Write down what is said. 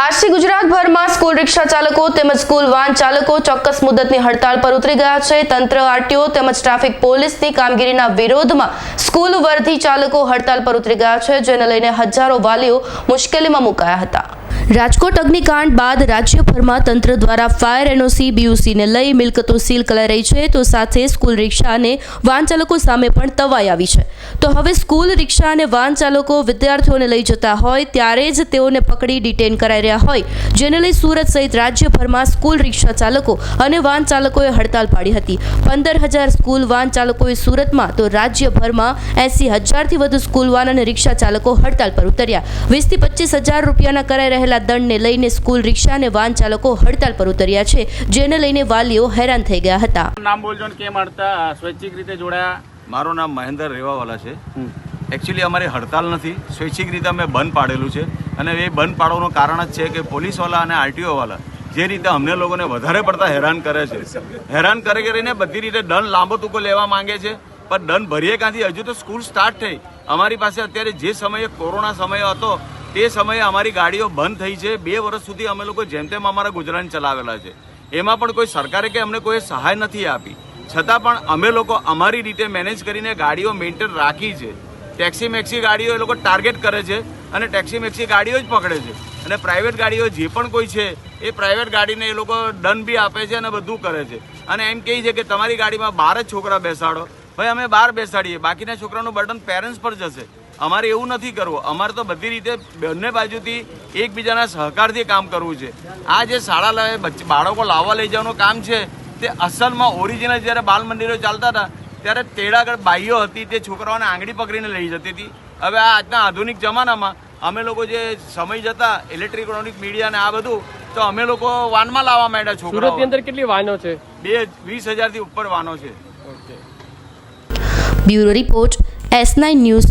આજથી ગુજરાતભરમાં સ્કૂલ રિક્ષા ચાલકો તેમજ સ્કૂલ વાહન ચાલકો ચોક્કસ મુદતની હડતાળ પર ઉતરી ગયા છે. તંત્ર આરટીઓ તેમજ ટ્રાફિક પોલીસની કામગીરીના વિરોધમાં સ્કૂલ વર્ધી ચાલકો હડતાળ પર ઉતરી ગયા છે, જેને લઈને હજારો વાલીઓ મુશ્કેલીમાં મુકાયા હતા. રાજકોટ અગ્નિકાંડ બાદ રાજ્યભરમાં તંત્ર દ્વારા ફાયર એનઓસી બીયુસીને લઈ મિલકતો સીલ કરાઈ રહી છે. તો સાથે સ્કૂલ રિક્ષા અને વાહન ચાલકો સામે પણ તવાઈ આવી છે. તો હવે સ્કૂલ રિક્ષા અને વાહન ચાલકો વિદ્યાર્થીઓને લઈ જતા હોય ત્યારે જ તેઓને પકડી ડિટેન કરાઈ રહ્યા હોય. જેને લઈ સુરત સહિત રાજ્યભરમાં સ્કૂલ રિક્ષા ચાલકો અને વાહન ચાલકોએ હડતાલ પાડી હતી. પંદર હજાર સ્કૂલ વાહન ચાલકોએ સુરતમાં તો રાજ્યભરમાં એસી હજારથી વધુ સ્કૂલ વાહન અને રિક્ષા ચાલકો હડતાલ પર ઉતર્યા. વીસથી પચીસ હજાર રૂપિયાના કરાઈ રહેલા દંડને લઈને સ્કૂલ રિક્ષા અને વાહન ચાલકો હડતાલ પર ઉતર્યા છે જેને લઈને વાલીઓ હેરાન થઈ ગયા હતા. નામ બોલજો ને કેમ હડતા? સ્વૈચ્છિક રીતે જોડાયા? મારું નામ મહેન્દ્ર રેવાવાલા છે. એકચ્યુઅલી અમારી હડતાલ નથી. સ્વૈચ્છિક રીતે અમે બંધ પાડેલું છે. અને એ બંધ પાડવાનું કારણ જ છે કે પોલીસવાળા અને આરટીઓવાળા જે રીતે અમને લોકોને વધારે પડતા હેરાન કરે છે હેરાન કરે કરીને બધી રીતે દંડ લાંબો ટૂંકો લેવા માંગે છે પણ દંડ ભરીએ ક્યાંથી? હજુ તો સ્કૂલ સ્ટાર્ટ થઈ. અમારી પાસે અત્યારે જે સમયે કોરોના સમય હતો તે સમયે અમારી ગાડીઓ બંધ થઈ છે. બે વર્ષ સુધી અમે લોકો જેમ તેમ અમારા ગુજરાન ચલાવેલા છે. એમાં પણ કોઈ સરકારે કે અમને કોઈ સહાય નથી આપી. છતાં પણ અમે લોકો અમારી રીતે મેનેજ કરીને ગાડીઓ મેન્ટેન રાખી છે. ટેક્સી મેક્સી ગાડીઓ એ લોકો ટાર્ગેટ કરે છે અને ટેક્સી મેક્સી ગાડીઓ જ પકડે છે. અને પ્રાઇવેટ ગાડીઓ જે પણ કોઈ છે, એ પ્રાઇવેટ ગાડીને એ લોકો દંડ બી આપે છે અને બધું કરે છે. અને એમ કહે છે કે તમારી ગાડીમાં બાર જ છોકરા બેસાડો. ભાઈ, અમે બહાર બેસાડીએ. બાકીના છોકરાનું બર્ડન પેરેન્ટ્સ પર જશે. અમારે એવું નથી કરવું. અમારે તો બધી રીતે બંને બાજુથી એકબીજાના સહકારથી કામ કરવું છે. આ જે શાળા બાળકો લાવવા લઈ જવાનું કામ છે તે અસલમાં ઓરિજિનલ જ્યારે બાલ મંદિરો ચાલતા હતા ત્યારે તેડાગઢ બાઈઓ હતી તે છોકરાઓને આંગળી પકડીને લઈ જતી હતી. હવે આ આજના આધુનિક જમાનામાં અમે લોકો જે સમય જતા ઇલેક્ટ્રોનિક મીડિયા ને આ બધું તો અમે લોકો વાનમાં લાવવા માંડ્યા છોકરાઓ. અંદર કેટલી વાનો છે? બે વીસ હજારથી ઉપર વાનો છે. Bureau report S nine news